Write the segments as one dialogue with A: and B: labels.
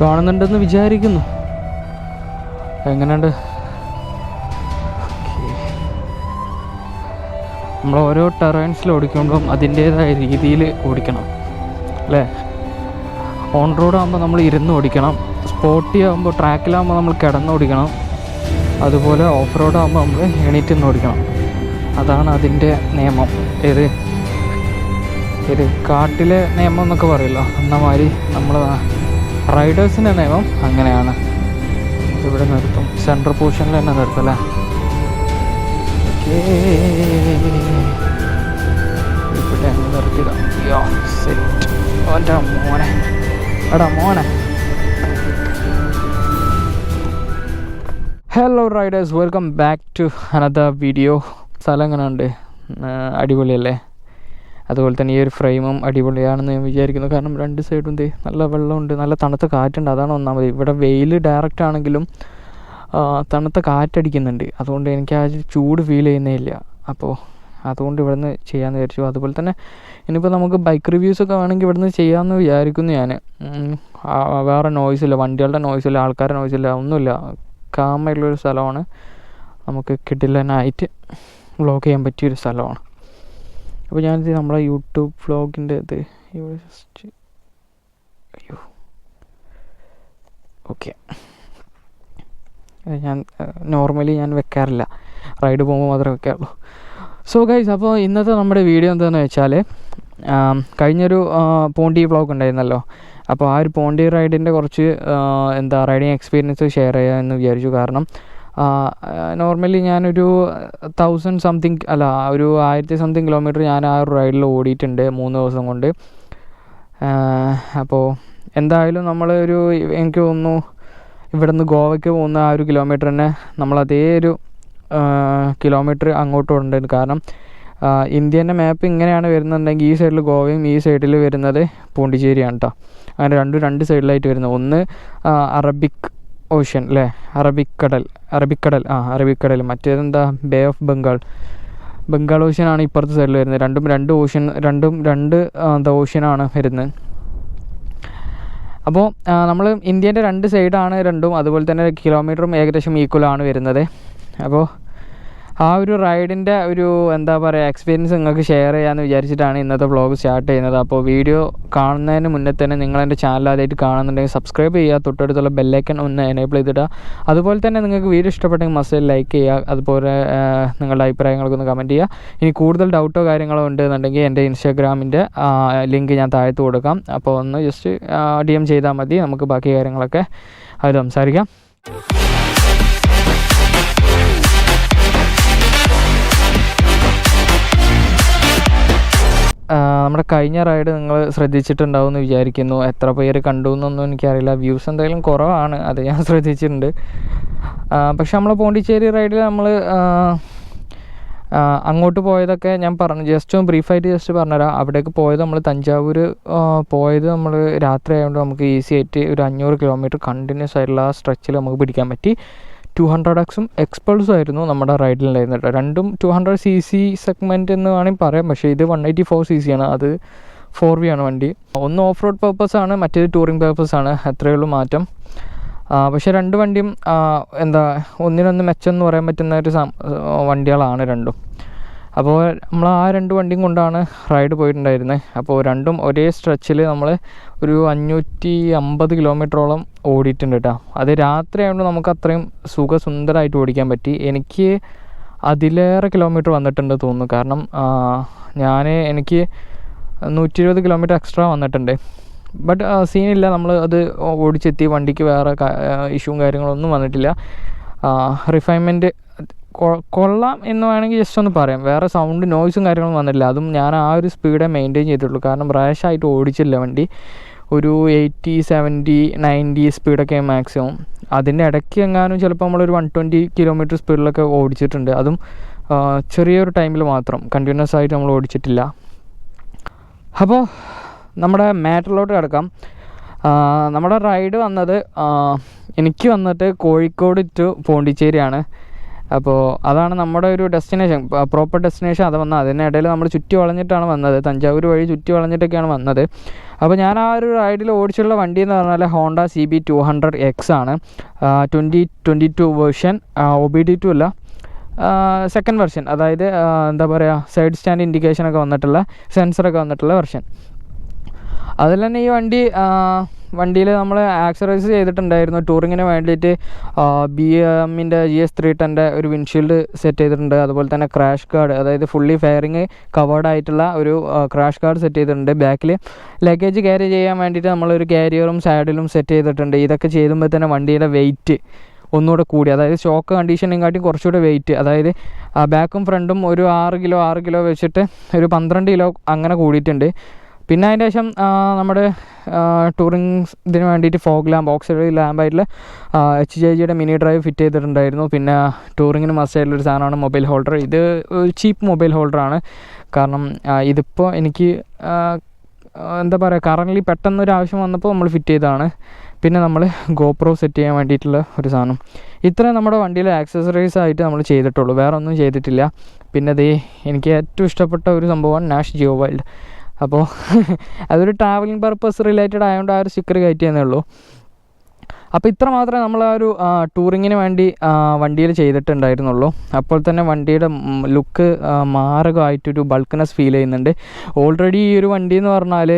A: കാണുന്നുണ്ടെന്ന് വിചാരിക്കുന്നു. എങ്ങനെയുണ്ട്? നമ്മൾ ഓരോ ടെറൈൻസിൽ ഓടിക്കുമ്പം അതിന്റേതായ രീതിയിൽ ഓടിക്കണം അല്ലേ? ഓൺ റോഡ് ആകുമ്പോൾ നമ്മൾ ഇരുന്ന് ഓടിക്കണം. സ്പോട്ടി ആകുമ്പോൾ ട്രാക്കിലാകുമ്പോൾ നമ്മൾ കിടന്ന് ഓടിക്കണം. അതുപോലെ ഓഫ് റോഡ് ആകുമ്പോൾ നമ്മൾ എണീറ്റ് ഓടിക്കണം. അതാണ് അതിന്റെ നിയമം. ഏത്? ഏത്? കാട്ടിലെ നിയമം എന്നൊക്കെ പറയല്ലോ. എന്നമാതിരി നമ്മൾ റൈഡേഴ്സിന്റെ നിയമം അങ്ങനെയാണ്. ഇവിടെ നിർത്തും. സെൻട്രൽ പൊസിഷനിൽ തന്നെ നിർത്തും സെറ്റ് മോനെ. എടാ മോനെ. Hello riders welcome back to another video സ്ഥലം എങ്ങനെയുണ്ട്? അടിപൊളിയല്ലേ? അതുപോലെ തന്നെ ഈ ഒരു ഫ്രെയിമും അടിപൊളിയാണെന്ന് ഞാൻ വിചാരിക്കുന്നു. കാരണം രണ്ട് സൈഡും ദേ നല്ല വെള്ളമുണ്ട് നല്ല തണുത്ത കാറ്റുണ്ട്. അതാണ് ഒന്നാമത്. ഇവിടെ വെയിൽ ഡയറക്റ്റ് ആണെങ്കിലും തണുത്ത കാറ്റടിക്കുന്നുണ്ട്. അതുകൊണ്ട് എനിക്ക് ആ ചൂട് ഫീൽ ചെയ്യുന്നേ ഇല്ല അപ്പോൾ അതുകൊണ്ട് ഇവിടുന്ന് ചെയ്യാമെന്ന് വിചാരിച്ചു. അതുപോലെ തന്നെ ഇനിയിപ്പോൾ നമുക്ക് ബൈക്ക് റിവ്യൂസൊക്കെ വേണമെങ്കിൽ ഇവിടുന്ന് ചെയ്യാമെന്ന് വിചാരിക്കുന്നു ഞാൻ വേറെ നോയ്സില്ല വണ്ടികളുടെ നോയ്സില്ല ആൾക്കാരുടെ നോയ്സില്ല ഒന്നുമില്ല. കാമായിട്ടുള്ളൊരു സ്ഥലമാണ്. നമുക്ക് കിടിലനായിട്ട് വ്ളോഗ് ചെയ്യാൻ പറ്റിയൊരു സ്ഥലമാണ്. അപ്പോൾ ഞാനിത് നമ്മളെ യൂട്യൂബ് വ്ളോഗിന്റെ ഇത് ഇവിടെ ജസ്റ്റ് അയ്യോ. ഓക്കെ ഞാൻ നോർമലി ഞാൻ വെക്കാറില്ല. റൈഡ് പോകുമ്പോൾ മാത്രമേ വെക്കാറുള്ളൂ. സോ ഗൈസ് അപ്പോൾ ഇന്നത്തെ നമ്മുടെ വീഡിയോ എന്താണെന്ന് വെച്ചാൽ കഴിഞ്ഞൊരു പോണ്ടി വ്ളോഗ് ഉണ്ടായിരുന്നല്ലോ. അപ്പോൾ ആ ഒരു പോണ്ടി റൈഡിന്റെ കുറച്ച് എന്താ റൈഡിങ് എക്സ്പീരിയൻസ് ഷെയർ ചെയ്യാമെന്ന് വിചാരിച്ചു. കാരണം നോർമലി ഞാനൊരു തൗസൻഡ് സംതിങ് അല്ല ഒരു ആയിരത്തി സംതിങ് കിലോമീറ്റർ ഞാൻ ആ റൈഡിൽ ഓടിയിട്ടുണ്ട് മൂന്ന് ദിവസം കൊണ്ട്. അപ്പോൾ എന്തായാലും നമ്മൾ ഒരു എനിക്ക് തോന്നുന്നു ഇവിടെ നിന്ന് ഗോവയ്ക്ക് പോകുന്ന ആ ഒരു കിലോമീറ്റർ തന്നെ നമ്മൾ അതേ ഒരു കിലോമീറ്റർ അങ്ങോട്ട് ഓടേണ്ടത് കാരണം ഇന്ത്യന്റെ മാപ്പ് ഇങ്ങനെയാണ് വരുന്നുണ്ടെങ്കിൽ ഈ സൈഡിൽ ഗോവയും ഈ സൈഡിൽ വരുന്നത് പോണ്ടിച്ചേരിയാണ് കേട്ടോ അങ്ങനെ രണ്ടും രണ്ട് സൈഡിലായിട്ട് വരുന്നത്. ഒന്ന് അറബിക് ഓഷ്യൻ അല്ലേ അറബിക്കടൽ അറബിക്കടൽ ആ അറബിക്കടൽ. മറ്റേതെന്താ? ബേ ഓഫ് ബംഗാൾ ബംഗാൾ ഓഷ്യനാണ് ഇപ്പുറത്തെ സൈഡിൽ വരുന്നത്. രണ്ടും രണ്ട് ഓഷ്യൻ രണ്ടും രണ്ട് എന്താ ഓഷ്യനാണ് വരുന്നത്. അപ്പോൾ നമ്മൾ ഇന്ത്യേന്റെ രണ്ട് സൈഡാണ് രണ്ടും. അതുപോലെ തന്നെ കിലോമീറ്ററും ഏകദേശം ഈക്വൽ ആണ് വരുന്നത്. അപ്പോൾ ആ ഒരു റൈഡിന്റെ ഒരു എന്താ പറയുക എക്സ്പീരിയൻസ് നിങ്ങൾക്ക് ഷെയർ ചെയ്യാമെന്ന് വിചാരിച്ചിട്ടാണ് ഇന്നത്തെ വ്ളോഗ് സ്റ്റാർട്ട് ചെയ്യുന്നത്. അപ്പോൾ വീഡിയോ കാണുന്നതിന് മുന്നേ തന്നെ നിങ്ങൾ എന്റെ ചാനൽ ആദ്യമായിട്ട് കാണുന്നുണ്ടെങ്കിൽ സബ്സ്ക്രൈബ് ചെയ്യുക തൊട്ടടുത്തുള്ള ബെല്ലൈക്കൺ ഒന്ന് എനേബിൾ ചെയ്തിടുക. അതുപോലെ തന്നെ നിങ്ങൾക്ക് വീഡിയോ ഇഷ്ടപ്പെട്ടെങ്കിൽ മസ്റ്റ് ലൈക്ക് ചെയ്യുക. അതുപോലെ നിങ്ങളുടെ അഭിപ്രായങ്ങളൊക്കെ ഒന്ന് കമന്റ് ചെയ്യുക. ഇനി കൂടുതൽ ഡൗട്ടോ കാര്യങ്ങളോ ഉണ്ടെന്നുണ്ടെങ്കിൽ എന്റെ ഇൻസ്റ്റാഗ്രാമിന്റെ ലിങ്ക് ഞാൻ താഴത്ത് കൊടുക്കാം. അപ്പോൾ ഒന്ന് ജസ്റ്റ് ഡി എം ചെയ്താൽ മതി. നമുക്ക് ബാക്കി കാര്യങ്ങളൊക്കെ അത് സംസാരിക്കാം. നമ്മുടെ കഴിഞ്ഞ റൈഡ് നിങ്ങൾ ശ്രദ്ധിച്ചിട്ടുണ്ടാവും എന്ന് വിചാരിക്കുന്നു. എത്ര പേര് കണ്ടു എന്നൊന്നും എനിക്കറിയില്ല. വ്യൂസ് എന്തായാലും കുറവാണ് അത് ഞാൻ ശ്രദ്ധിച്ചിട്ടുണ്ട്. പക്ഷെ നമ്മൾ പോണ്ടിച്ചേരി റൈഡിൽ നമ്മൾ അങ്ങോട്ട് പോയതൊക്കെ ഞാൻ പറഞ്ഞു. ജസ്റ്റ് ബ്രീഫായിട്ട് ജസ്റ്റ് പറഞ്ഞുതരാം. അവിടേക്ക് പോയത് നമ്മൾ തഞ്ചാവൂർ പോയത് നമ്മൾ രാത്രി ആയതുകൊണ്ട് നമുക്ക് ഈസി ആയിട്ട് ഒരു അഞ്ഞൂറ് കിലോമീറ്റർ കണ്ടിന്യൂസ് ആയിട്ടുള്ള ആ സ്ട്രെച്ചിൽ നമുക്ക് പിടിക്കാൻ പറ്റി. ടു ഹൺഡ്രഡ് എക്സും എക്സ്പൾസും ആയിരുന്നു നമ്മുടെ റൈഡിലുണ്ടായിരുന്നത് രണ്ടും two hundred C C segment എന്ന് വേണമെങ്കിൽ പറയാം. പക്ഷേ ഇത് one eighty four C C ആണ്. അത് ഫോർ വി ആണ് വണ്ടി. ഒന്ന് ഓഫ് റോഡ് പേർപ്പസ് ആണ് മറ്റേത് ടൂറിംഗ് പേർപ്പസ് ആണ്. അത്രയേ ഉള്ളൂ മാറ്റം. പക്ഷേ രണ്ട് വണ്ടിയും എന്താ ഒന്നിനൊന്ന് മെച്ചം എന്ന് പറയാൻ പറ്റുന്ന ഒരു വണ്ടികളാണ് രണ്ടും. അപ്പോൾ നമ്മൾ ആ രണ്ട് വണ്ടിയും കൊണ്ടാണ് റൈഡ് പോയിട്ടുണ്ടായിരുന്നത് അപ്പോൾ രണ്ടും ഒരേ സ്ട്രെച്ചിൽ നമ്മൾ ഒരു അഞ്ഞൂറ്റി അമ്പത് കിലോമീറ്ററോളം ഓടിയിട്ടുണ്ട് കേട്ടോ. അത് രാത്രിയായതുകൊണ്ട് നമുക്ക് അത്രയും സുഖസുന്ദരമായിട്ട് ഓടിക്കാൻ പറ്റി. എനിക്ക് അതിലേറെ കിലോമീറ്റർ വന്നിട്ടുണ്ട് തോന്നുന്നു. കാരണം ഞാൻ എനിക്ക് നൂറ്റി ഇരുപത് കിലോമീറ്റർ എക്സ്ട്രാ വന്നിട്ടുണ്ട് ബട്ട് സീനില്ല നമ്മൾ അത് ഓടിച്ചെത്തി വണ്ടിക്ക് വേറെ ഇഷ്യൂവും കാര്യങ്ങളൊന്നും വന്നിട്ടില്ല. റിഫൈൻമെന്റ് കൊള്ളാം എന്ന് വേണമെങ്കിൽ ജസ്റ്റ് ഒന്ന് പറയാം. വേറെ സൗണ്ട് നോയ്സും കാര്യങ്ങളും വന്നിട്ടില്ല. അതും ഞാൻ ആ ഒരു സ്പീഡേ മെയിന്റെയിൻ ചെയ്തിട്ടുള്ളൂ. കാരണം റാഷായിട്ട് ഓടിച്ചില്ല വണ്ടി. ഒരു എയ്റ്റി സെവന്റി നയന്റി സ്പീഡൊക്കെ മാക്സിമം അതിന്റെ ഇടയ്ക്ക് എങ്ങാനും ചിലപ്പോൾ നമ്മളൊരു വൺ ട്വന്റി കിലോമീറ്റർ സ്പീഡിലൊക്കെ ഓടിച്ചിട്ടുണ്ട്. അതും ചെറിയൊരു ടൈമിൽ മാത്രം. കണ്ടിന്യൂസ് ആയിട്ട് നമ്മൾ ഓടിച്ചിട്ടില്ല. അപ്പോൾ നമ്മുടെ മാറ്ററിലോട്ട് കിടക്കാം. നമ്മുടെ റൈഡ് വന്നത് എനിക്ക് വന്നിട്ട് കോഴിക്കോട് ടു പോണ്ടിച്ചേരിയാണ്. അപ്പോൾ അതാണ് നമ്മുടെ ഒരു ഡെസ്റ്റിനേഷൻ പ്രോപ്പർ ഡെസ്റ്റിനേഷൻ അത് വന്നത് അതിനിടയിൽ നമ്മൾ ചുറ്റി വളഞ്ഞിട്ടാണ് വന്നത്. തഞ്ചാവൂർ വഴി ചുറ്റി വളഞ്ഞിട്ടൊക്കെയാണ് വന്നത്. അപ്പോൾ ഞാൻ ആ ഒരു റൈഡിൽ ഓടിച്ചുള്ള വണ്ടി എന്ന് പറഞ്ഞാൽ Honda C B two hundred X ആണ്. Twenty twenty two version O B D two അല്ല. സെക്കൻഡ് വെർഷൻ അതായത് എന്താ പറയുക സൈഡ് സ്റ്റാൻഡ് ഇൻഡിക്കേഷനൊക്കെ വന്നിട്ടുള്ള സെൻസറൊക്കെ വന്നിട്ടുള്ള വെർഷൻ അതിൽ തന്നെ ഈ വണ്ടി വണ്ടിയിൽ നമ്മൾ ആക്സറൈസ് ചെയ്തിട്ടുണ്ടായിരുന്നു. ടൂറിങ്ങിന് വേണ്ടിയിട്ട് ബി എമ്മിന്റെ ജി എസ് ത്രീ ടെന്റെ ഒരു വിൻഷീൽഡ് സെറ്റ് ചെയ്തിട്ടുണ്ട്. അതുപോലെ തന്നെ ക്രാഷ് ഗാർഡ് അതായത് ഫുള്ളി ഫയറിങ് കവേർഡ് ആയിട്ടുള്ള ഒരു ക്രാഷ് ഗാർഡ് സെറ്റ് ചെയ്തിട്ടുണ്ട് ബാക്കിൽ ലഗേജ് ക്യാരി ചെയ്യാൻ വേണ്ടിയിട്ട് നമ്മളൊരു ക്യാരിയറും സൈഡിലും സെറ്റ് ചെയ്തിട്ടുണ്ട്. ഇതൊക്കെ ചെയ്തുമ്പോൾ തന്നെ വണ്ടിയുടെ വെയിറ്റ് ഒന്നുകൂടെ കൂടി അതായത് ഷോക്ക് കണ്ടീഷനെക്കാട്ടിയും കുറച്ചുകൂടെ വെയിറ്റ് അതായത് ബാക്കും ഫ്രണ്ടും ഒരു ആറ് കിലോ ആറ് കിലോ വെച്ചിട്ട് ഒരു പന്ത്രണ്ട് കിലോ അങ്ങനെ കൂടിയിട്ടുണ്ട്. പിന്നെ അതിന്റെ ശേഷം നമ്മുടെ ടൂറിങ് ഇതിന് വേണ്ടിയിട്ട് ഫോഗ് ലാമ്പ് ഓക്സിഡറി ലാമ്പായിട്ടുള്ള എച്ച് ജെ ജിയുടെ മിനി ഡ്രൈവ് ഫിറ്റ് ചെയ്തിട്ടുണ്ടായിരുന്നു. പിന്നെ ടൂറിങ്ങിന് മസ്റ്റ് ആയിട്ടുള്ളൊരു സാധനമാണ് മൊബൈൽ ഹോൾഡർ ഇത് ചീപ്പ് മൊബൈൽ ഹോൾഡറാണ് കാരണം ഇതിപ്പോൾ എനിക്ക് എന്താ പറയുക കറന്റ് പെട്ടെന്നൊരു ആവശ്യം വന്നപ്പോൾ നമ്മൾ ഫിറ്റ് ചെയ്തതാണ്. പിന്നെ നമ്മൾ ഗോപ്രോ സെറ്റ് ചെയ്യാൻ വേണ്ടിയിട്ടുള്ള ഒരു സാധനം. ഇത്രയും നമ്മുടെ വണ്ടിയിലെ ആക്സസറീസ് ആയിട്ട് നമ്മൾ ചെയ്തിട്ടുള്ളൂ. വേറെ ഒന്നും ചെയ്തിട്ടില്ല. പിന്നെ ദേ എനിക്ക് ഏറ്റവും ഇഷ്ടപ്പെട്ട ഒരു സംഭവമാണ് നാഷ് ജിയോ വൈൽഡ് അപ്പോൾ അതൊരു ട്രാവലിംഗ് പർപ്പസ് റിലേറ്റഡ് ആയതുകൊണ്ട് ആ ഒരു സ്റ്റിക്കർ കയറ്റിയെന്നേ ഉള്ളൂ. അപ്പോൾ ഇത്ര മാത്രമേ നമ്മൾ ആ ഒരു ടൂറിങ്ങിന് വേണ്ടി വണ്ടിയിൽ ചെയ്തിട്ടുണ്ടായിരുന്നുള്ളൂ. അപ്പോൾ തന്നെ വണ്ടിയുടെ ലുക്ക് മാരകമായിട്ടൊരു ബൾക്ക്നെസ് ഫീൽ ചെയ്യുന്നുണ്ട്. ഓൾറെഡി ഈ ഒരു വണ്ടി എന്ന് പറഞ്ഞാൽ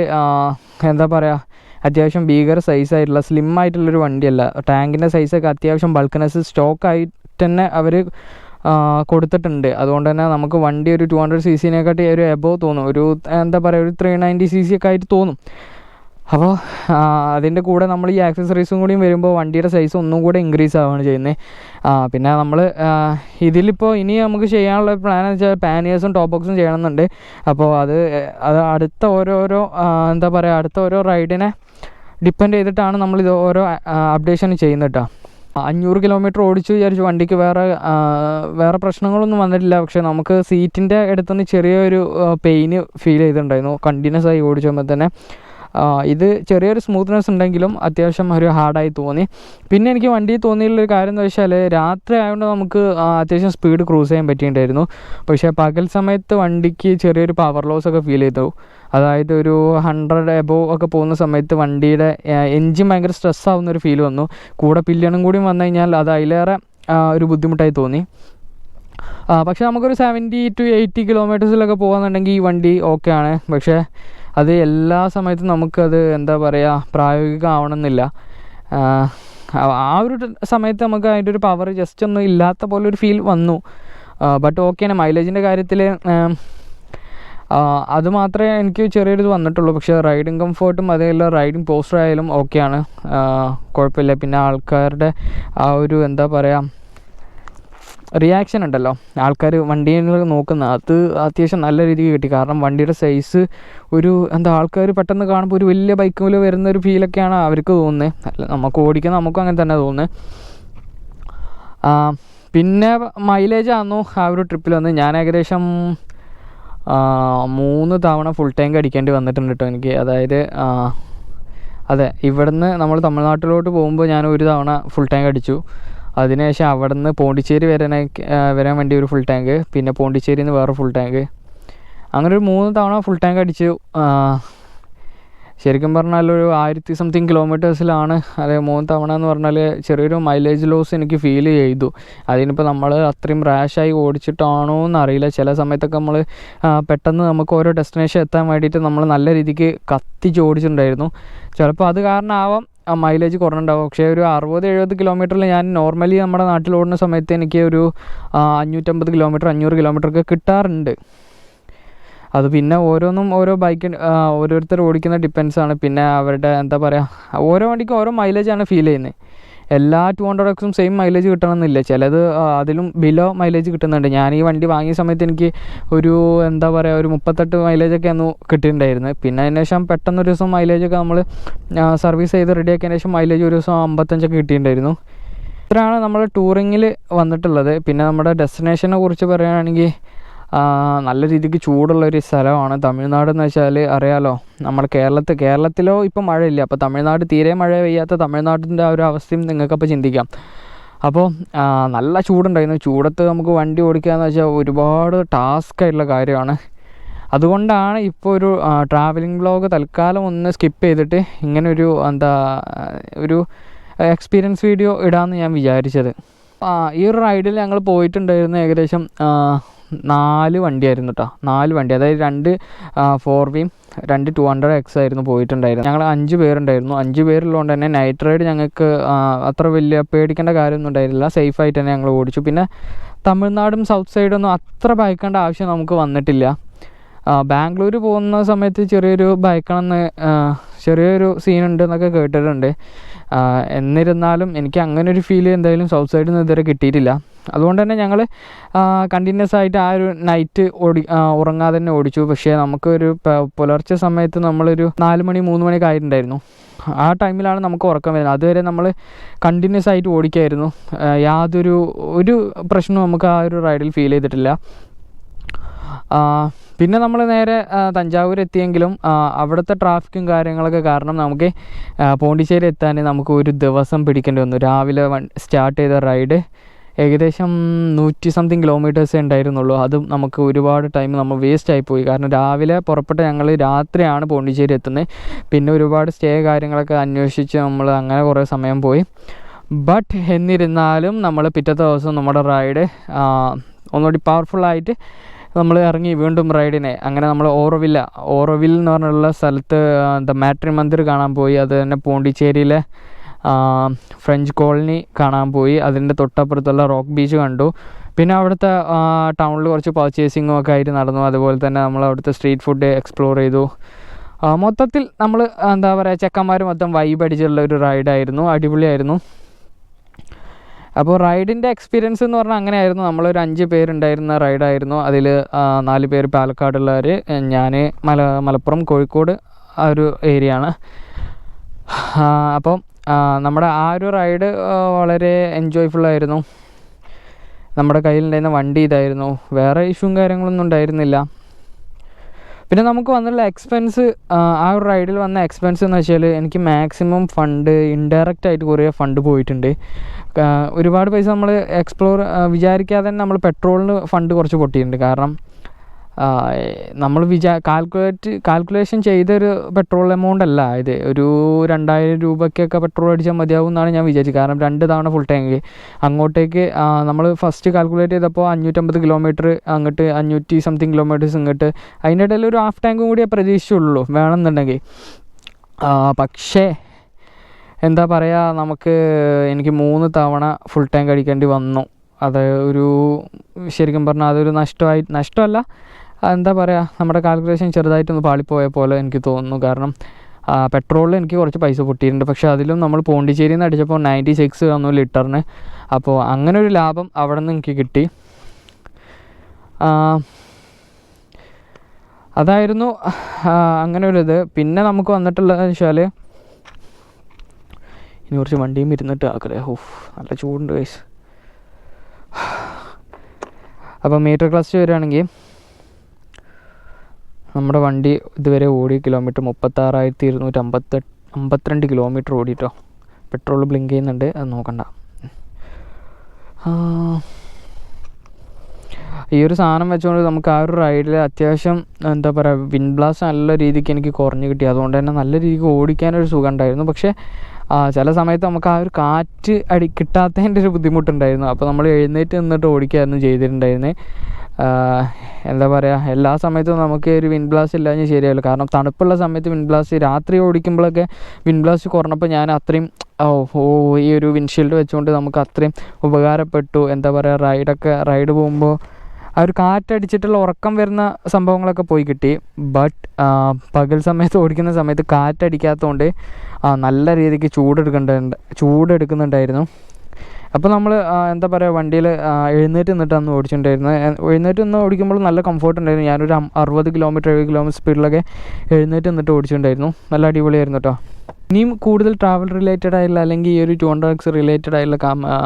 A: എന്താ പറയുക അത്യാവശ്യം ഭീകര സൈസായിട്ടുള്ള സ്ലിം ആയിട്ടുള്ളൊരു വണ്ടിയല്ല. ടാങ്കിന്റെ സൈസൊക്കെ അത്യാവശ്യം ബൾക്ക്നെസ് സ്റ്റോക്കായിട്ട് തന്നെ അവർ കൊടുത്തിട്ടുണ്ട്. അതുകൊണ്ട് തന്നെ നമുക്ക് വണ്ടി ഒരു ടു ഹൺഡ്രഡ് സി സിനെക്കാട്ടി ഒരു എബോ തോന്നും. ഒരു എന്താ പറയുക ഒരു ത്രീ നയന്റി സി സി ഒക്കെ ആയിട്ട് തോന്നും. അപ്പോൾ അതിന്റെ കൂടെ നമ്മൾ ഈ ആക്സസറീസും കൂടിയും വരുമ്പോൾ വണ്ടിയുടെ സൈസ് ഒന്നും കൂടെ ഇൻക്രീസ് ആവുകയാണ് ചെയ്യുന്നത് പിന്നെ നമ്മൾ ഇതിലിപ്പോൾ ഇനി നമുക്ക് ചെയ്യാനുള്ള പ്ലാൻ എന്ന് വെച്ചാൽ പാനിയേഴ്സും ടോപ്പ് ബോക്സും ചെയ്യണമെന്നുണ്ട്. അപ്പോൾ അത് അത് അടുത്ത ഓരോരോ എന്താ പറയുക അടുത്ത ഓരോ റൈഡിനെ ഡിപ്പെൻഡ് ചെയ്തിട്ടാണ് നമ്മൾ ഇത് ഓരോ അപ്ഡേഷൻ ചെയ്യുന്നത് കേട്ടോ അഞ്ഞൂറ് കിലോമീറ്റർ ഓടിച്ചു വിചാരിച്ചു. വണ്ടിക്ക് വേറെ വേറെ പ്രശ്നങ്ങളൊന്നും വന്നിട്ടില്ല. പക്ഷെ നമുക്ക് സീറ്റിന്റെ അടുത്തുനിന്ന് ചെറിയൊരു പെയിന് ഫീൽ ചെയ്തിട്ടുണ്ടായിരുന്നു. കണ്ടിന്യൂസ് ആയി ഓടിച്ചുമ്പോൾ തന്നെ. ഇത് ചെറിയൊരു സ്മൂത്ത്നെസ് ഉണ്ടെങ്കിലും അത്യാവശ്യം ഒരു ഹാർഡായി തോന്നി. പിന്നെ എനിക്ക് വണ്ടിയിൽ തോന്നിയിട്ടുള്ളൊരു കാര്യം എന്ന് വെച്ചാൽ രാത്രി ആയതുകൊണ്ട് നമുക്ക് അത്യാവശ്യം സ്പീഡ് ക്രൂസ് ചെയ്യാൻ പറ്റിയിട്ടുണ്ടായിരുന്നു. പക്ഷേ പകൽ സമയത്ത് വണ്ടിക്ക് ചെറിയൊരു പവർ ലോസ് ഒക്കെ ഫീൽ ചെയ്തു. അതായത് ഒരു ഹൺഡ്രഡ് എബോ ഒക്കെ പോകുന്ന സമയത്ത് വണ്ടിയുടെ എൻജിൻ ഭയങ്കര സ്ട്രെസ് ആവുന്ന ഒരു ഫീൽ വന്നു. കൂടെ പില്ലണും കൂടി വന്നു കഴിഞ്ഞാൽ അത് അതിലേറെ ഒരു ബുദ്ധിമുട്ടായി തോന്നി. പക്ഷേ നമുക്കൊരു സെവന്റി ടു എയ്റ്റി കിലോമീറ്റേഴ്സിലൊക്കെ പോകാന്നുണ്ടെങ്കിൽ ഈ വണ്ടി ഓക്കെ ആണ്. പക്ഷേ അത് എല്ലാ സമയത്തും നമുക്കത് എന്താ പറയുക പ്രായോഗികമാവണമെന്നില്ല. ആ, ഒരു സമയത്ത് നമുക്ക് അതിന്റെ ഒരു പവർ ജസ്റ്റ് ഒന്നും ഇല്ലാത്ത പോലെ ഒരു ഫീൽ വന്നു. ബട്ട് ഓക്കെയാണ് മൈലേജിന്റെ കാര്യത്തിൽ അത് മാത്രമേ എനിക്ക് ചെറിയൊരു ഇത് വന്നിട്ടുള്ളൂ. പക്ഷേ റൈഡിങ് കംഫർട്ടും അതേപോലെ റൈഡിങ് പോസ്റ്റർ ആയാലും ഓക്കെയാണ് കുഴപ്പമില്ല. പിന്നെ ആൾക്കാരുടെ ആ ഒരു എന്താ പറയുക റിയാക്ഷൻ ഉണ്ടല്ലോ. ആൾക്കാർ വണ്ടിയിൽ നോക്കുന്ന അത് അത്യാവശ്യം നല്ല രീതിക്ക് കിട്ടി. കാരണം വണ്ടിയുടെ സൈസ് ഒരു എന്താ ആൾക്കാർ പെട്ടെന്ന് കാണുമ്പോൾ ഒരു വലിയ ബൈക്ക് പോലെ വരുന്ന ഒരു ഫീലൊക്കെയാണ് അവർക്ക് തോന്നുന്നത് അല്ല നമുക്ക് ഓടിക്കുന്ന നമുക്കും അങ്ങനെ തന്നെ തോന്നുന്നത് പിന്നെ മൈലേജ് ആയിരുന്നു ആ ഒരു ട്രിപ്പിൽ വന്ന് ഞാൻ ഏകദേശം മൂന്ന് തവണ ഫുൾ ടാങ്ക് അടിക്കേണ്ടി വന്നിട്ടുണ്ട് കേട്ടോ എനിക്ക്. അതായത് അതെ ഇവിടുന്ന് നമ്മൾ തമിഴ്നാട്ടിലോട്ട് പോകുമ്പോൾ ഞാൻ ഒരു തവണ ഫുൾ ടാങ്ക് അടിച്ചു. അതിനുശേഷം അവിടെ നിന്ന് പോണ്ടിച്ചേരി വരാനായി വരാൻ വേണ്ടി ഒരു ഫുൾ ടാങ്ക് പിന്നെ പോണ്ടിച്ചേരിയിൽ നിന്ന് വേറെ ഫുൾ ടാങ്ക് അങ്ങനെ ഒരു മൂന്ന് തവണ ഫുൾ ടാങ്ക് അടിച്ചു. ശരിക്കും പറഞ്ഞാൽ ഒരു ആയിരത്തി സംതിങ് കിലോമീറ്റേഴ്സിലാണ് അതെ മൂന്ന് തവണ എന്ന് പറഞ്ഞാൽ ചെറിയൊരു മൈലേജ് ലോസ് എനിക്ക് ഫീൽ ചെയ്തു. അതിനിപ്പോൾ നമ്മൾ അത്രയും റാഷായി ഓടിച്ചിട്ടാണോ എന്നറിയില്ല ചില സമയത്തൊക്കെ നമ്മൾ പെട്ടെന്ന് നമുക്ക് ഓരോ ഡെസ്റ്റിനേഷൻ എത്താൻ വേണ്ടിയിട്ട് നമ്മൾ നല്ല രീതിക്ക് കത്തിച്ച് ഓടിച്ചിട്ടുണ്ടായിരുന്നു. ചിലപ്പോൾ അത് കാരണമാവാം മൈലേജ് കുറഞ്ഞിട്ടുണ്ടാവും പക്ഷേ ഒരു അറുപത് എഴുപത് കിലോമീറ്ററിൽ ഞാൻ നോർമലി നമ്മുടെ നാട്ടിൽ ഓടുന്ന സമയത്ത് എനിക്ക് ഒരു ആ, അഞ്ഞൂറ്റമ്പത് കിലോമീറ്റർ അഞ്ഞൂറ് കിലോമീറ്റർ ഒക്കെ കിട്ടാറുണ്ട്. അത് പിന്നെ ഓരോന്നും ഓരോ ബൈക്ക് ഓരോരുത്തർ ഓടിക്കുന്ന ഡിപ്പെൻസാണ് പിന്നെ അവരുടെ എന്താ പറയുക ഓരോ വണ്ടിക്കും ഓരോ മൈലേജാണ് ഫീൽ ചെയ്യുന്നത് എല്ലാ ടു ഹൺഡ്രഡ് എക്സും സെയിം മൈലേജ് കിട്ടണമെന്നില്ല. ചിലത് അതിലും ബിലോ മൈലേജ് കിട്ടുന്നുണ്ട്. ഞാൻ ഈ വണ്ടി വാങ്ങിയ സമയത്ത് എനിക്ക് ഒരു എന്താ പറയുക ഒരു മുപ്പത്തെട്ട് മൈലേജൊക്കെ ആണ് കിട്ടിയിട്ടുണ്ടായിരുന്നു. പിന്നെ അതിന് ശേഷം പെട്ടെന്ന് ഒരു ദിവസം മൈലേജൊക്കെ നമ്മൾ സർവീസ് ചെയ്ത് റെഡിയാക്കിയതിന് ശേഷം മൈലേജ് ഒരു ദിവസം അമ്പത്തഞ്ചൊക്കെ കിട്ടിയിട്ടുണ്ടായിരുന്നു. ഇത്രയാണ് നമ്മൾ ടൂറിങ്ങിൽ വന്നിട്ടുള്ളത്. പിന്നെ നമ്മുടെ ഡെസ്റ്റിനേഷനെ കുറിച്ച് പറയുകയാണെങ്കിൽ നല്ല രീതിക്ക് ചൂടുള്ള ഒരു സ്ഥലമാണ്. തമിഴ്നാട് എന്ന് വെച്ചാൽ അറിയാലോ നമ്മുടെ കേരളത്തിൽ കേരളത്തിലോ ഇപ്പം മഴയില്ല. അപ്പോൾ തമിഴ്നാട് തീരെ മഴ പെയ്യാത്ത തമിഴ്നാടിന്റെ ആ ഒരു അവസ്ഥയും നിങ്ങൾക്കപ്പോൾ ചിന്തിക്കാം. അപ്പോൾ നല്ല ചൂടുണ്ടായിരുന്നു. ചൂടത്ത് നമുക്ക് വണ്ടി ഓടിക്കുക എന്ന് വെച്ചാൽ ഒരുപാട് ടാസ്ക് ആയിട്ടുള്ള കാര്യമാണ്. അതുകൊണ്ടാണ് ഇപ്പോൾ ഒരു ട്രാവലിംഗ് ബ്ലോഗ് തൽക്കാലം ഒന്ന് സ്കിപ്പ് ചെയ്തിട്ട് ഇങ്ങനെ ഒരു എന്താ ഒരു എക്സ്പീരിയൻസ് വീഡിയോ ഇടാമെന്ന് ഞാൻ വിചാരിച്ചത്. ഈ ഒരു റൈഡിൽ ഞങ്ങൾ പോയിട്ടുണ്ടായിരുന്നു ഏകദേശം നാല് വണ്ടിയായിരുന്നു കേട്ടോ നാല് വണ്ടി. അതായത് രണ്ട് ഫോർ വീം രണ്ട് ടു ഹൺഡ്രഡ് എക്സ് ആയിരുന്നു പോയിട്ടുണ്ടായിരുന്നത്. ഞങ്ങൾ അഞ്ച് പേരുണ്ടായിരുന്നു. അഞ്ച് പേരുള്ളതുകൊണ്ട് തന്നെ നൈറ്റ് റൈഡ് ഞങ്ങൾക്ക് അത്ര വലിയ പേടിക്കേണ്ട കാര്യമൊന്നും ഉണ്ടായിരുന്നില്ല. സേഫായിട്ട് തന്നെ ഞങ്ങൾ ഓടിച്ചു. പിന്നെ തമിഴ്നാടും സൗത്ത് സൈഡൊന്നും അത്ര ഭയക്കേണ്ട ആവശ്യം നമുക്ക് വന്നിട്ടില്ല. ബാംഗ്ലൂർ പോകുന്ന സമയത്ത് ചെറിയൊരു ഭയക്കണമെന്ന് ചെറിയൊരു സീനുണ്ട് എന്നൊക്കെ കേട്ടിട്ടുണ്ട് എന്നിരുന്നാലും എനിക്ക് അങ്ങനെ ഒരു ഫീൽ എന്തായാലും സൗത്ത് സൈഡിൽ നിന്ന് ഇതുവരെ കിട്ടിയിട്ടില്ല. അതുകൊണ്ട് തന്നെ ഞങ്ങൾ കണ്ടിന്യൂസ് ആയിട്ട് ആ ഒരു നൈറ്റ് ഓടി ഉറങ്ങാതെ തന്നെ ഓടിച്ചു. പക്ഷേ നമുക്കൊരു പുലർച്ചെ സമയത്ത് നമ്മളൊരു നാല് മണി മൂന്ന് മണിയൊക്കെ ആയിട്ടുണ്ടായിരുന്നു. ആ ടൈമിലാണ് നമുക്ക് ഉറക്കം വരുന്നത്. അതുവരെ നമ്മൾ കണ്ടിന്യൂസ് ആയിട്ട് ഓടിക്കായിരുന്നു. യാതൊരു ഒരു പ്രശ്നവും നമുക്ക് ആ ഒരു റൈഡിൽ ഫീൽ ചെയ്തിട്ടില്ല. പിന്നെ നമ്മൾ നേരെ തഞ്ചാവൂർ എത്തിയെങ്കിലും അവിടുത്തെ ട്രാഫിക്കും കാര്യങ്ങളൊക്കെ കാരണം നമുക്ക് പോണ്ടിച്ചേരി എത്താൻ നമുക്ക് ഒരു ദിവസം പിടിക്കേണ്ടി വന്നു. രാവിലെ വൺ സ്റ്റാർട്ട് ചെയ്ത റൈഡ് ഏകദേശം നൂറ്റി സംതിങ് കിലോമീറ്റേഴ്സേ ഉണ്ടായിരുന്നുള്ളൂ. അതും നമുക്ക് ഒരുപാട് ടൈം നമ്മൾ വേസ്റ്റ് ആയിപ്പോയി കാരണം രാവിലെ പുറപ്പെട്ട ഞങ്ങൾ രാത്രിയാണ് പോണ്ടിച്ചേരി എത്തുന്നത് പിന്നെ ഒരുപാട് സ്റ്റേ കാര്യങ്ങളൊക്കെ അന്വേഷിച്ച് നമ്മൾ അങ്ങനെ കുറേ സമയം പോയി. ബട്ട് എന്നിരുന്നാലും നമ്മൾ പിറ്റത്തെ ദിവസം നമ്മുടെ റൈഡ് ഒന്നുകൂടി പവർഫുള്ളായിട്ട് നമ്മൾ ഇറങ്ങി വീണ്ടും റൈഡിനെ. അങ്ങനെ നമ്മൾ ഓറോവില്ല. ഓറോവിൽ എന്ന് പറഞ്ഞുള്ള സ്ഥലത്ത് ദ മാട്രി മന്ദിർ കാണാൻ പോയി. അത് തന്നെ പോണ്ടിച്ചേരിയിലെ ഫ്രഞ്ച് കോളനി കാണാൻ പോയി. അതിന്റെ തൊട്ടപ്പുറത്തുള്ള റോക്ക് ബീച്ച് കണ്ടു. പിന്നെ അവിടുത്തെ ടൗണിൽ കുറച്ച് പർച്ചേസിങ്ങും ഒക്കെ ആയിട്ട് നടന്നു. അതുപോലെ തന്നെ നമ്മൾ അവിടുത്തെ സ്ട്രീറ്റ് ഫുഡ് എക്സ്പ്ലോർ ചെയ്തു. മൊത്തത്തിൽ നമ്മൾ എന്താ പറയുക ചെക്കന്മാർ മൊത്തം വൈബ് അടിച്ചുള്ള ഒരു റൈഡായിരുന്നു അടിപൊളിയായിരുന്നു. അപ്പോൾ റൈഡിന്റെ എക്സ്പീരിയൻസ് എന്ന് പറഞ്ഞാൽ അങ്ങനെയായിരുന്നു. നമ്മളൊരു അഞ്ച് പേരുണ്ടായിരുന്ന റൈഡായിരുന്നു. അതിൽ നാല് പേര് പാലക്കാടുള്ളവർ ഞാൻ മല മലപ്പുറം കോഴിക്കോട് ആ ഒരു ഏരിയ ആണ് അപ്പം നമ്മുടെ ആ ഒരു റൈഡ് വളരെ എൻജോയ്ഫുൾ ആയിരുന്നു. നമ്മുടെ കയ്യിലുണ്ടായിരുന്ന വണ്ടി ഇതായിരുന്നു. വേറെ ഇഷ്യൂവും കാര്യങ്ങളൊന്നും ഉണ്ടായിരുന്നില്ല. പിന്നെ നമുക്ക് വന്നുള്ള എക്സ്പെൻസ് ആ ഒരു റൈഡിൽ വന്ന എക്സ്പെൻസ് എന്ന് വെച്ചാൽ എനിക്ക് മാക്സിമം ഫണ്ട് ഇൻഡയറക്റ്റ് ആയിട്ട് കുറേ ഫണ്ട് പോയിട്ടുണ്ട്. ഒരുപാട് പൈസ നമ്മൾ എക്സ്പ്ലോർ വിചാരിക്കാതെ തന്നെ നമ്മൾ പെട്രോളിന് ഫണ്ട് കുറച്ച് പൊട്ടിയിട്ടുണ്ട്. കാരണം നമ്മൾ വിചാ കാൽക്കുലേറ്റ് കാൽക്കുലേഷൻ ചെയ്തൊരു പെട്രോൾ എമൗണ്ട് അല്ല. ഇത് ഒരു രണ്ടായിരം രൂപയ്ക്കൊക്കെ പെട്രോൾ അടിച്ചാൽ മതിയാവും എന്നാണ് ഞാൻ വിചാരിച്ചത്. കാരണം രണ്ട് തവണ ഫുൾ ടാങ്ക് അങ്ങോട്ടേക്ക് നമ്മൾ ഫസ്റ്റ് കാൽക്കുലേറ്റ് ചെയ്തപ്പോൾ അഞ്ഞൂറ്റമ്പത് കിലോമീറ്റർ അങ്ങോട്ട് അഞ്ഞൂറ്റി സംതിങ് കിലോമീറ്റേഴ്സ് ഇങ്ങോട്ട്. അതിന്റെ ഇടയിൽ ഒരു ഹാഫ് ടാങ്കും കൂടിയേ പ്രതീക്ഷിച്ചുള്ളൂ വേണമെന്നുണ്ടെങ്കിൽ. പക്ഷേ എന്താ പറയുക നമുക്ക് എനിക്ക് മൂന്ന് തവണ ഫുൾ ടാങ്ക് അടിക്കേണ്ടി വന്നു. അത് ഒരു ശരിക്കും പറഞ്ഞാൽ അതൊരു നഷ്ടമായി നഷ്ടമല്ല. എന്താ പറയുക നമ്മുടെ കാൽക്കുലേഷൻ ചെറുതായിട്ടൊന്ന് പാളിപ്പോയ പോലെ എനിക്ക് തോന്നുന്നു. കാരണം പെട്രോളിൽ എനിക്ക് കുറച്ച് പൈസ പൊട്ടിയിട്ടുണ്ട്. പക്ഷേ അതിലും നമ്മൾ പോണ്ടിച്ചേരിയിൽ നിന്ന് അടിച്ചപ്പോൾ നയന്റി സിക്സ് വന്നു ലിറ്ററിന്. അപ്പോൾ അങ്ങനെ ഒരു ലാഭം അവിടെ നിന്ന് എനിക്ക് കിട്ടി. അതായിരുന്നു അങ്ങനെ ഒരു ഇത്. പിന്നെ നമുക്ക് വന്നിട്ടുള്ളതെന്ന് വെച്ചാൽ ഇനി കുറച്ച് വണ്ടിയും ഇരുന്നിട്ട് ആക്കലേ ഓഫ് നല്ല ചൂടുണ്ട് വയസ്സ് അപ്പോൾ മീറ്റർ ക്ലസ്റ്റ് വരികയാണെങ്കിൽ നമ്മുടെ വണ്ടി ഇതുവരെ ഓടിയ കിലോമീറ്റർ മുപ്പത്താറായിരത്തി ഇരുന്നൂറ്റി അമ്പത്തെട്ട് അമ്പത്തിരണ്ട് കിലോമീറ്റർ ഓടിയിട്ടോ പെട്രോൾ ബ്ലിങ്ക് ചെയ്യുന്നുണ്ട് അത് നോക്കണ്ട. ഈ ഒരു സാധനം വെച്ചുകൊണ്ട് നമുക്ക് ആ ഒരു റൈഡിൽ അത്യാവശ്യം എന്താ പറയുക വിൻ ബ്ലാസ്റ്റ് നല്ല രീതിക്ക് എനിക്ക് കുറഞ്ഞു കിട്ടി. അതുകൊണ്ട് തന്നെ നല്ല രീതിക്ക് ഓടിക്കാനൊരു സുഖം ഉണ്ടായിരുന്നു. പക്ഷേ ചില സമയത്ത് നമുക്ക് ആ ഒരു കാറ്റ് അടി കിട്ടാത്തതിന്റെ ഒരു ബുദ്ധിമുട്ടുണ്ടായിരുന്നു. അപ്പോൾ നമ്മൾ എഴുന്നേറ്റ് നിന്നിട്ട് ഓടിക്കായിരുന്നു ചെയ്തിട്ടുണ്ടായിരുന്നത് എന്താ പറയുക എല്ലാ സമയത്തും നമുക്ക് ഒരു വിൻ ബ്ലാസ്റ്റ് ഇല്ലാഞ്ഞ് ശരിയാവില്ല. കാരണം തണുപ്പുള്ള സമയത്ത് വിൻ ബ്ലാസ്റ്റ് രാത്രി ഓടിക്കുമ്പോഴൊക്കെ വിൻ ബ്ലാസ്റ്റ് കുറഞ്ഞപ്പോൾ ഞാൻ അത്രയും ഓ ഓ ഈ ഒരു വിൻഷീൽഡ് വെച്ചുകൊണ്ട് നമുക്ക് അത്രയും ഉപകാരപ്പെട്ടു. എന്താ പറയുക റൈഡൊക്കെ റൈഡ് പോകുമ്പോൾ ആ ഒരു കാറ്റടിച്ചിട്ടുള്ള ഉറക്കം വരുന്ന സംഭവങ്ങളൊക്കെ പോയി കിട്ടി. ബട്ട് പകൽ സമയത്ത് ഓടിക്കുന്ന സമയത്ത് കാറ്റടിക്കാത്തതുകൊണ്ട് നല്ല രീതിക്ക് ചൂടെടുക്കേണ്ട ചൂടെടുക്കുന്നുണ്ടായിരുന്നു. അപ്പോൾ നമ്മൾ എന്താ പറയുക വണ്ടിയിൽ എഴുന്നേറ്റ് നിന്നിട്ടാണ് ഓടിച്ചിട്ടുണ്ടായിരുന്നത് എ- എഴുന്നേറ്റ് നിന്ന് ഓടിക്കുമ്പോൾ നല്ല കംഫർട്ട് ഉണ്ടായിരുന്നു. ഞാനൊരു അറുപത് കിലോമീറ്റർ എഴുപത് കിലോമീറ്റർ സ്പീഡിലൊക്കെ എഴുന്നേറ്റ് നിന്നിട്ട് ഓടിച്ചിട്ടുണ്ടായിരുന്നു നല്ല അടിപൊളിയായിരുന്നു കേട്ടോ ഇനിയും കൂടുതൽ ട്രാവൽ റിലേറ്റഡ് ആയിട്ടുള്ള അല്ലെങ്കിൽ ഈ ഒരു ടു ഹൺഡ്രഡ് എക്സ് റിലേറ്റഡ് ആയിട്ടുള്ള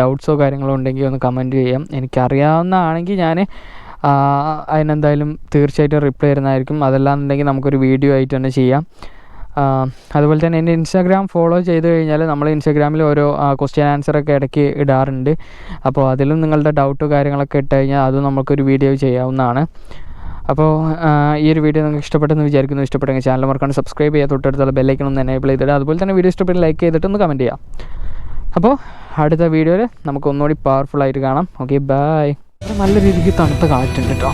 A: ഡൗട്ട്സോ കാര്യങ്ങളോ ഉണ്ടെങ്കിൽ ഒന്ന് കമന്റ് ചെയ്യാം. എനിക്കറിയാവുന്നതാണെങ്കിൽ ഞാൻ അതിനെന്തായാലും തീർച്ചയായിട്ടും റിപ്ലൈ തരുന്നതായിരിക്കും. അതല്ലാന്നുണ്ടെങ്കിൽ നമുക്കൊരു വീഡിയോ ആയിട്ട് തന്നെ ചെയ്യാം. അതുപോലെ തന്നെ എന്റെ ഇൻസ്റ്റാഗ്രാം ഫോളോ ചെയ്ത് കഴിഞ്ഞാൽ നമ്മൾ ഇൻസ്റ്റാഗ്രാമിൽ ഓരോ ക്വസ്റ്റ്യൻ ആൻസറൊക്കെ ഇടയ്ക്ക് ഇടാറുണ്ട്. അപ്പോൾ അതിലും നിങ്ങളുടെ ഡൗട്ട് കാര്യങ്ങളൊക്കെ ഇട്ട് കഴിഞ്ഞാൽ അതും നമുക്കൊരു വീഡിയോ ചെയ്യാവുന്നതാണ്. അപ്പോൾ ഈ ഒരു വീഡിയോ നിങ്ങൾക്ക് ഇഷ്ടപ്പെട്ടെന്ന് വിചാരിക്കുന്നു. ഇഷ്ടപ്പെട്ടെങ്കിൽ ചാനൽ മറക്കാണ്ട് സബ്സ്ക്രൈബ് ചെയ്യുക. തൊട്ടടുത്തുള്ള ബെല്ലൈക്കൺ ഒന്ന് എനേബിൾ ചെയ്തിട്ട് അതുപോലെ തന്നെ വീഡിയോ ഇഷ്ടപ്പെട്ട് ലൈക്ക് ചെയ്തിട്ട് ഒന്ന് കമന്റ് ചെയ്യാം അപ്പോൾ അടുത്ത വീഡിയോയിൽ നമുക്ക് ഒന്നുകൂടി പവർഫുൾ ആയിട്ട് കാണാം. ഓക്കെ ബൈ നല്ല രീതിക്ക് തണുത്ത കാറ്റുണ്ട് കേട്ടോ